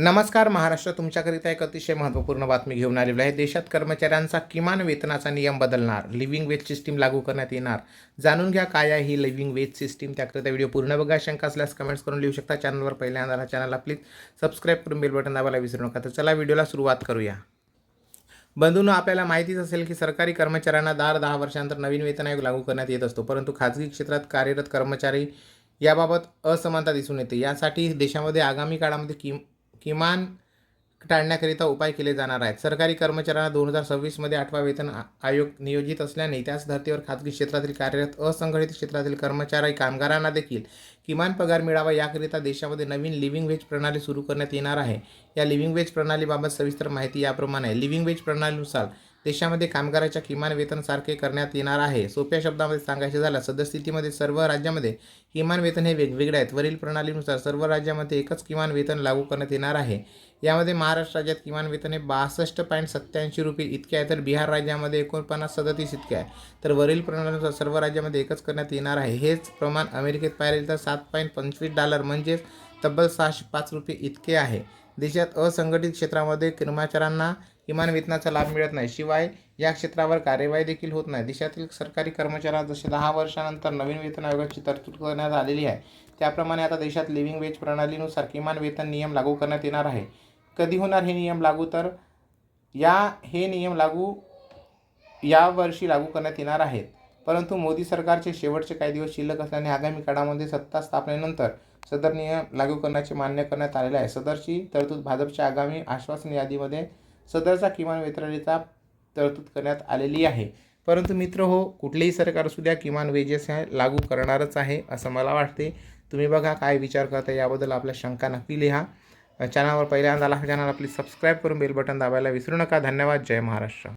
नमस्कार महाराष्ट्र तुमच्याकरिता एक अतिशय महत्त्वपूर्ण बातमी घेऊन आलेलो आहे. देशात कर्मचाऱ्यांचा किमान वेतनाचा नियम बदलणार लिव्हिंग वेज सिस्टीम लागू करण्यात येणार. जाणून घ्या काय आहे ही लिव्हिंग वेज सिस्टीम त्याकरिता व्हिडिओ पूर्ण बघा. शंका असल्यास कमेंट्स करून लिहू शकता. चॅनलवर पहिल्यांदा चॅनलला प्लीज सबस्क्राईब करून बेल बटन दाबायला विसरू नका. तर चला व्हिडिओला सुरुवात करूया. बंधूंनो आपल्याला माहितीच असेल की सरकारी कर्मचाऱ्यांना दर दहा वर्षानंतर नवीन वेतन आयोग लागू करण्यात येत असतो. परंतु खाजगी क्षेत्रात कार्यरत कर्मचारी याबाबत असमानता दिसून येते. यासाठी देशामध्ये आगामी काळामध्ये किम किमान टाळण्याकरिता उपाय केले जाणार आहेत. सरकारी कर्मचाऱ्यांना दोन हजार सव्वीसमध्ये आठवा वेतन आयोग नियोजित असल्याने त्याच धर्तीवर खाजगी क्षेत्रातील कार्यरत असंघटित क्षेत्रातील कर्मचारी कामगारांना देखील किमान पगार मिळावा याकरिता देशामध्ये नवीन लिव्हिंग वेज प्रणाली सुरू करण्यात येणार आहे. या लिव्हिंग वेज प्रणालीबाबत सविस्तर माहिती याप्रमाणे आहे लिव्हिंग वेज प्रणालीनुसार देशामध्ये कामगाराच्या किमान वेतन सारखे करण्यात येणार आहे. सोप्या शब्दामध्ये सांगायचे झालं सद्यस्थितीमध्ये सर्व राज्यामध्ये किमान वेतन हे वेगवेगळे आहेत. वरील प्रणालीनुसार सर्व राज्यामध्ये एकच किमान वेतन लागू करण्यात येणार आहे. यामध्ये महाराष्ट्र राज्यात किमान वेतन हे बासष्ट पॉईंट सत्त्याऐंशी रुपये इतके आहे तर बिहार राज्यामध्ये एकोणपन्नास सदतीस इतके आहे. तर वरील प्रणालीनुसार सर्व राज्यामध्ये एकच करण्यात येणार आहे. हेच प्रमाण अमेरिकेत पाहिले तर सात पॉईंट पंचवीस डॉलर म्हणजेच तब्बल सहाशे पाच रुपये इतके आहे. देशात असंघटित क्षेत्रामध्ये कर्मचाऱ्यांना किमान वेतनाचा लाभ मिळत नाही. शिवाय या क्षेत्रावर कार्यवाही देखील होत नाही. देशातील सरकारी कर्मचाऱ्यांना जसे दहा वर्षानंतर नवीन वेतन आयोगाची तरतूद करण्यात आलेली आहे त्याप्रमाणे आता देशात लिव्हिंग वेज प्रणालीनुसार किमान वेतन नियम लागू करण्यात येणार आहे. कधी होणार हे नियम लागू? तर या हे नियम लागू यावर्षी लागू करण्यात येणार आहेत. परंतु मोदी सरकारचे शेवटचे काही दिवस शिल्लक असल्याने आगामी काळामध्ये सत्ता स्थापनेनंतर सदर नियम लागू करण्याचे मान्य करण्यात आलेले आहे. सदरची तरतूद भाजपच्या आगामी आश्वासन यादीमध्ये सदरचा किमान वेतनाचा तरतूद करण्यात आलेली आहे. परंतु मित्र हो कुठलेही सरकार असू द्या किमान वेजेस ह्या लागू करणारच आहे असं मला वाटते. तुम्ही बघा काय विचार करता याबद्दल आपल्या शंका नक्की लिहा. चॅनलवर पहिल्यांदा आला चॅनल आपली सबस्क्राईब करून बेल बटन दाबायला विसरू नका. धन्यवाद. जय महाराष्ट्र.